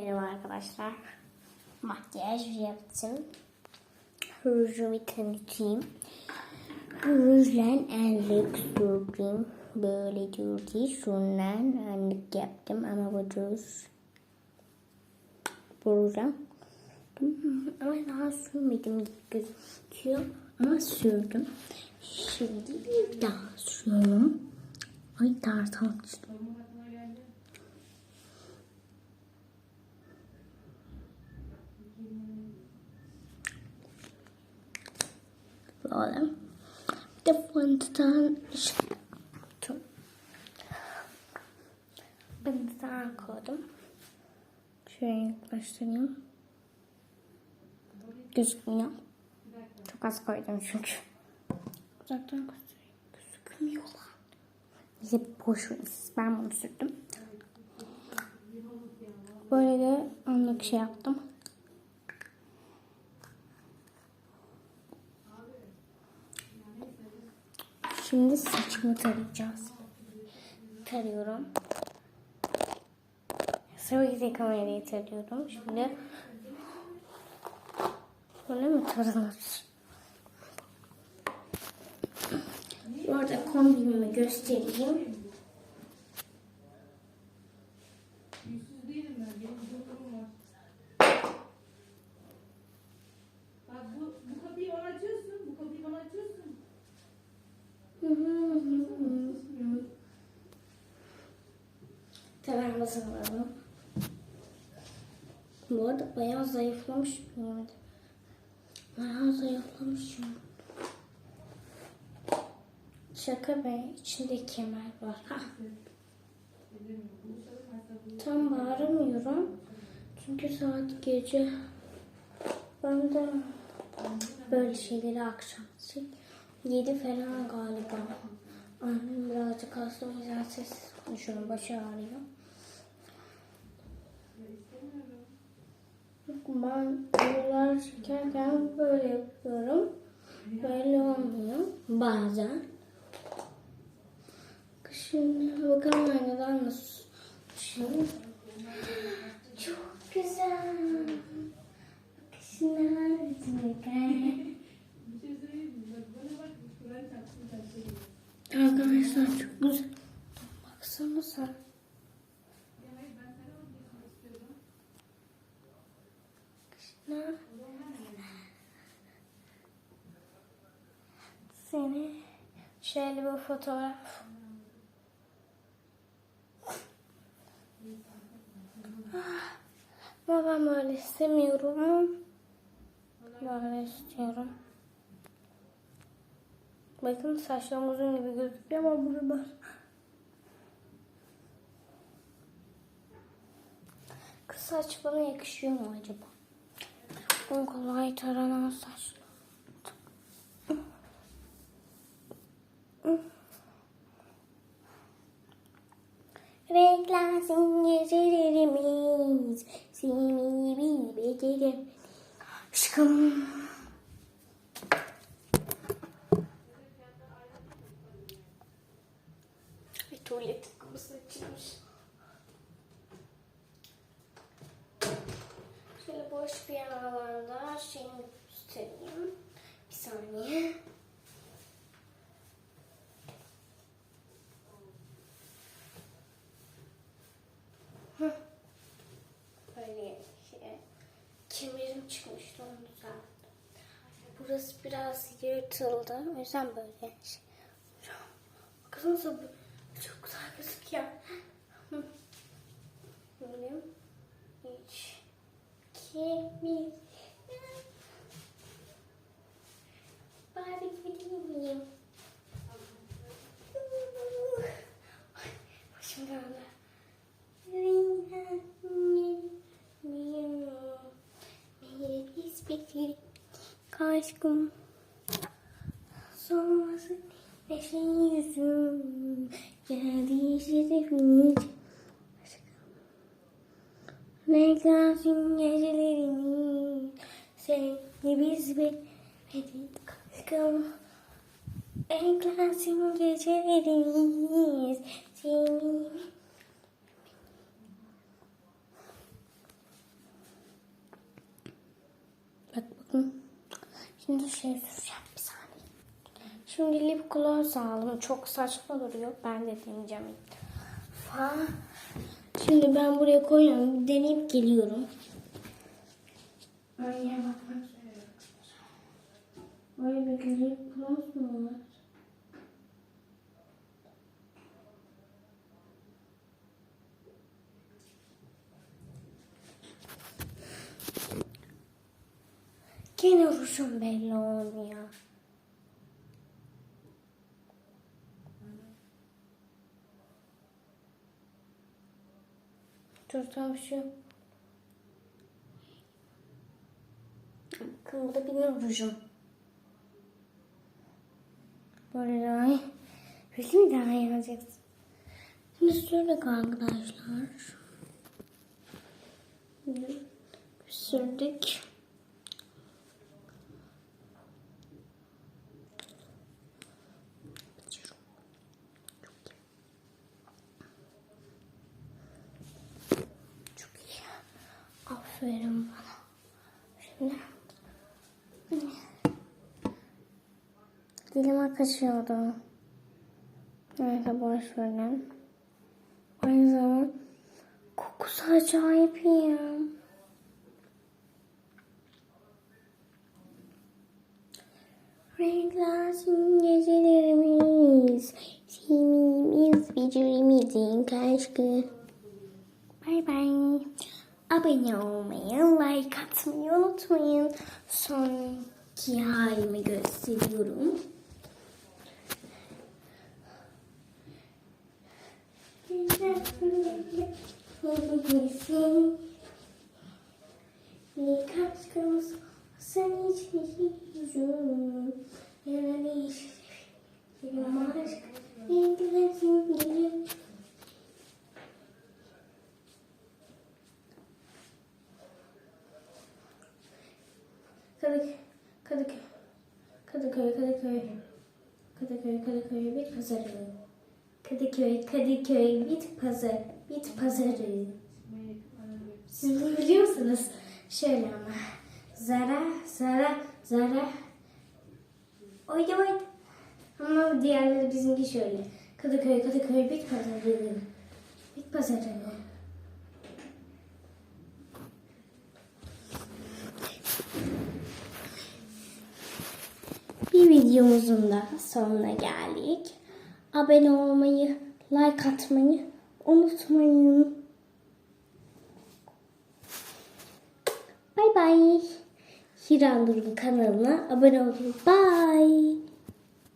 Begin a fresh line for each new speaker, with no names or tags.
Merhaba arkadaşlar. Makyaj yaptım. Rujumu tanıtayım. Rujla enlik sürdüm. Böyle durdu. Sonra enlik yaptım ama bu ruj. Bu ruja. Ama daha sürmedim gözüküyor. Ama sürdüm. Şimdi bir daha sürüyorum. Ay tartan açtım. Böyle. Bir de fındıktan çıktım. Fındıktan koydum. Şöyle yaklaştırayım. Gözükmüyor. Çok az koydum çünkü. Uzaktan göstereyim. Gözükmüyorlar. Bize boş verin. Ben bunu sürdüm. Böyle de anlık şey yaptım. Şimdi saçımı tarayacağız. Tarıyorum. Sıvı gizli kamerayı tarıyorum. Şimdi böyle mi taranır? Bu arada kombinimi göstereyim.
Yüzsüz değilim ben. Benim doktorum var. Bak bu, bu kapıyı bana açıyorsun. Bu kapıyı bana açıyorsun.
Var Bu arada bayağı zayıflamış. Bilmiyorum. Bayağı zayıflamışım. Şaka be. içinde kemer var. Tam bağıramıyorum. Çünkü saat gece. Ben de böyle şeyleri akşam. Yedi falan galiba. Annem birazcık hasta o yüzden sessiz konuşuyorum. Başı ağrıyor. Ben yollar çekerken böyle yapıyorum. Böyle olmuyor. Bazen. Şimdi bakalım aynadan nasıl. Şimdi. Çok güzel.
Bak çarpsın çarpsın.
Arkadaşlar çok güzel. Baksanıza.
Ya hayır ben sana onu geçmek istiyorum.
Ne? Seni şöyle bir fotoğraf. Ah, Ama ben böyle istemiyorum. Böyle istiyorum. Bakın saçlarım uzun gibi gözüküyor ama burada Kısa saç bana yakışıyor mu acaba? Kolay taranan saç. Gecelerimiz Seni bir becerim Aşkım Bir tuvalet kapısı açılmış Şöyle boş bir alanda şeyimi göstereyim. Bir saniye. Burası biraz yırtıldı. O yüzden böyle şey. Baksanıza bu çok güzel gözüküyor. Böyle. Hiç kemik. Aşkım. Solmasın neşeli yüzüm. Geldi şerefiniz Renklensin gecelerimiz Seni biz bekledik aşkım. Renklensin gecelerimiz Seni Bak bakın. Şimdi şey süreceğim bir saniye. Şimdi lip gloss aldım. Çok saçma duruyor. Ben de deneyeceğim defa. Şimdi ben buraya koyuyorum. Deneyip geliyorum. Böyle bir lip gloss mu var? Rujum belli olmuyor. Dur tam şu. Bakın bu da benim rujum. Böyle daha. Böyle mi daha iyi olacaksın? Şimdi sürdük arkadaşlar. Sürdük. Aferin bana. Şimdi dilime kaçıyordu. Neyse boş verin. Aynı zaman kokusu acayip iyi. Renklensin gecelerimiz, sevimimiz, becerimizin kaşkı. Bay bay. Abone olmayı, like atmayı unutmayın. Sonki halimi gösteriyorum. Birkaç kız sen için yüzüm. Yani benim aşk ilgilensin diye. Kadıköy, Kadıköy, Kadıköy, Kadıköy, Kadıköy, Kadıköy bit pazarı. Kadıköy, Kadıköy bit pazarı, bit pazarı. Siz bunu biliyor? Şöyle ama. Zara, zara, zara. Oydu oydu. Ama diğerleri bizimki şöyle. Kadıköy, Kadıköy bit pazarı. Bit pazarı. Bir videomuzun da sonuna geldik. Abone olmayı, like atmayı unutmayın. Bay bay. Hiranur'un kanalına abone olun. Bye.